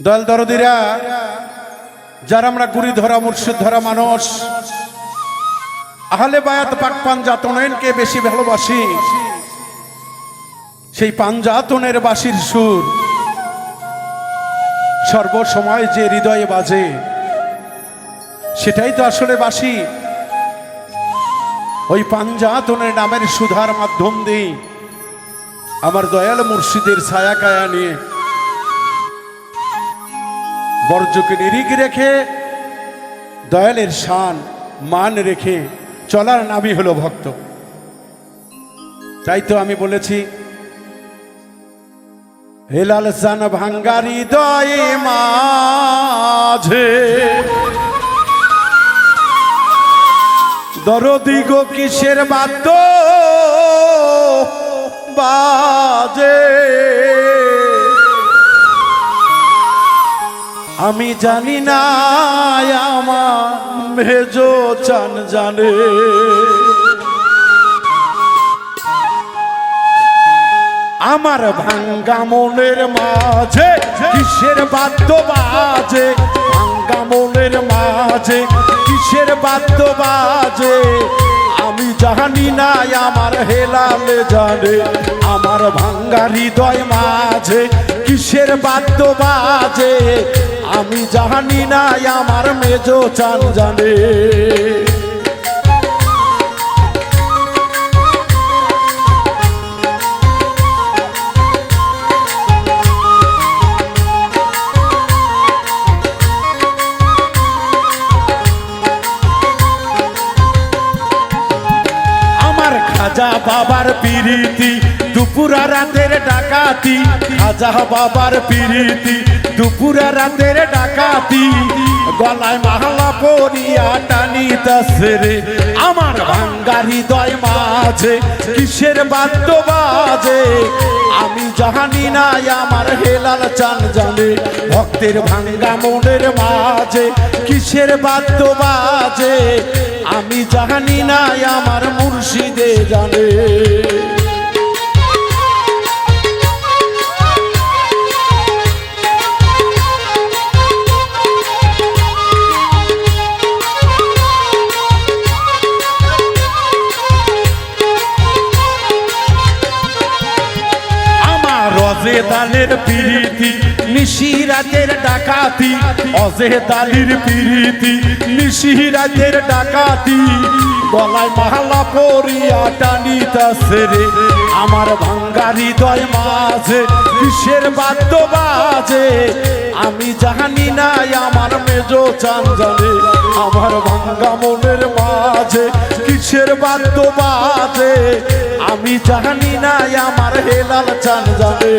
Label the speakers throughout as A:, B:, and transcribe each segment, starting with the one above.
A: দয়াল দরদিরা, যারা আমরা গুড়ি ধরা, মুর্শিদ ধরা মানুষ, আহলে বায়াত পাক পাঞ্জাতনয়নকে বেশি ভালোবাসি? সেই পাঞ্জাতনের বাসির সুর সর্বসময় যে হৃদয়ে বাজে, সেটাই তো আসলে বাসি। ওই পাঞ্জাতনের নামের সুধার মাধ্যম দিয়ে আমার দয়াল মুর্শিদের ছায়া কায়া নিয়ে বর্জ্যকে নিরিখ রেখে, দয়ালের শান, মান রেখে চলার নামই হলো ভক্ত। তাই তো আমি বলেছি হেলাল সান ভাঙ্গারি দয়ে মাঝে, দরদি গো কিসের বাদ্য আমি জানি না আমার ভেজো চান জানে। আমার ভাঙ্গা মনের মাঝে কিসের বাদ্য বাজে? ভাঙ্গা মনের মাঝে কিসের বাদ্য বাজে? আমি জানি না আমার হেলালে জানে। আমার ভাঙ্গা হৃদয় মাঝে কিসের বাদ্য বাজে? আমি জানি না আমার মেজো চান জানে খাজা বাবার পিরিতি, দুপুরা রাতের ডাকাতি। খাজা বাবার পিরিতি দুপুরা রাতের ডাকাতি, গলায় মাহলা পরিয়া টানি রে। আমার ভাঙ্গা হৃদয় মাঝে কিসের বাদ্য বাজে আমি জানি না আমার হেলাল চান জানে। ভক্তের ভাঙ্গা মনের মাঝে কিসের বাদ্য বাজে আমি জানি না আমার মুর্শিদে জানে। আমার অজে দালের পিরিতি নিশিরাতের ডাকাতি। অজে দালির পিরিতি নিশিরাতের ডাকাতি। গলায় মালা পরিয়া টানিতাছে রে, আমার ভাঙ্গা হৃদয় মাঝে। কিসের বাদ্য বাজে? আমি জানি না আমার মেজো চান জানে আমার ভাঙ্গা মনের মাঝে। কিসের বাদ্য বাজে? আমি জানি না আমার হেলাল চান জানে।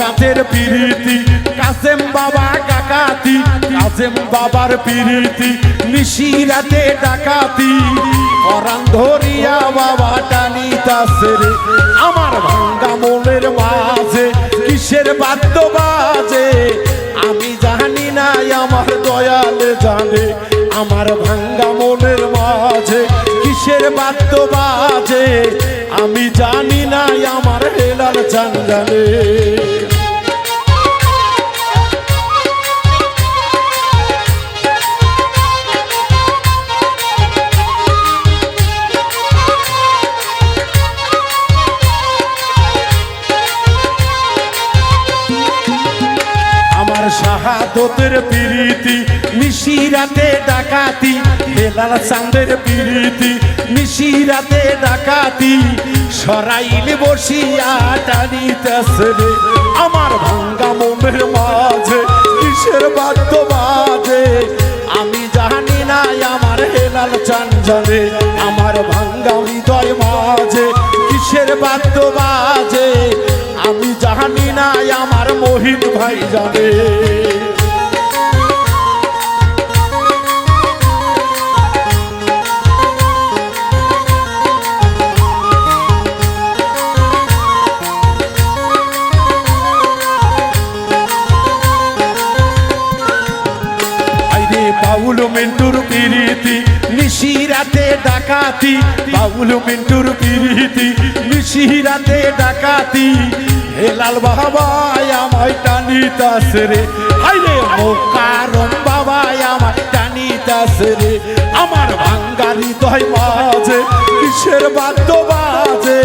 A: দাঁতের পিরিতি কাসেম বাবা কাকাতি কাসেম বাবার পিরিতি, নিশিরাতে ডাকাতি। পরান ধরিয়া বাবা টানিতাছে রে, আমার ভাঙ্গা মনের মাঝে, কিসের বাদ্য বাজে? আমি জানি না আমার দয়ালে জানে, আমার ভাঙ্গা মনের মাঝে, কিসের বাদ্য বাজে? আমি জানি না আমার হেলাল জানে। শাহাদতের পিরিতি নিশিরাতে ডাকাতি, বেলাল চাঁদের পিরিতি নিশিরাতে ডাকাতি, সরাইল বসিয়া টানিতেছে আমার ভাঙ্গা মনের মাঝে, কিসের বাদ্য বাজে আমি জানি না আমার হেলাল চান আমার ভাঙ্গা হৃদয় মাঝে, কিসের বাদ্য বাজে আমি জানি না আমার মোহিত ভাই জানে নিশিরাতে ডাকাতি, বাউল মিন্টুর পিরিতি নিশিরাতে ডাকাতি। হেলাল বাবাই আমায় টানিতাছে রে। হাইরে মোকারম বাবাই আমায় টানিতাছে রে। আমার ভাঙ্গারি দয় মাঝে, কিসের বাদ্য বাজে?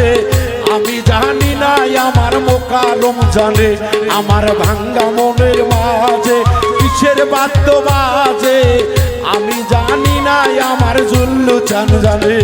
A: আমি জানি না আমার মোকারম জানে, আমার ভাঙ্গা মনের মাঝে কিসের বাদ্য বাজে? আমি জানি না আমার জুল্লু চান জানে।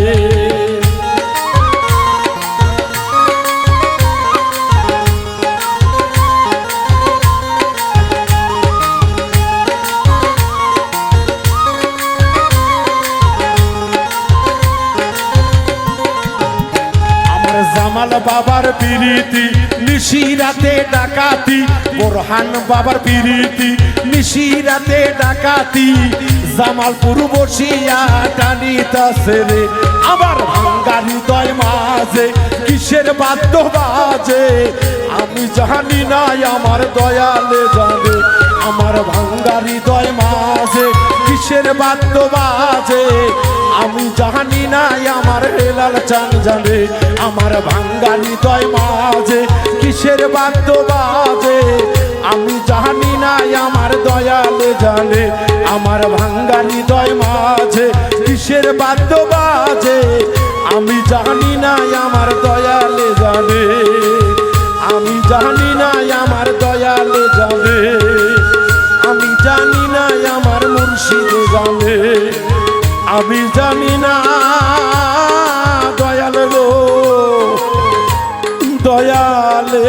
A: জামাল বাবার পিরিতি, নিশিরাতে ডাকাতি বোরহান বাবার পিরিতি, নিশিরাতে ডাকাতি। জামালপুর বসিয়া টানিতাছে রে। আমার ভাঙ্গা হৃদয় মাঝে, কিসের বাদ্য বাজে? আমি জানি না আমার দয়ালে জানে, আমার ভাঙ্গা হৃদয় মাঝে, কিসের বাদ্য বাজে? আমি জানি না আমার হেলাল চান জানে, আমার ভাঙ্গা হৃদয় মাঝে, কিসের বাদ্য বাজে? আমায় মাঝে, কিসের বাদ্য বাজে আমি জানি না আমার দয়ালে জানে আমি জানি না আমার দয়ালে জানে আমি জানি না আমার মুর্শিদ জানে আমি জানি না দয়াল গো, দয়ালে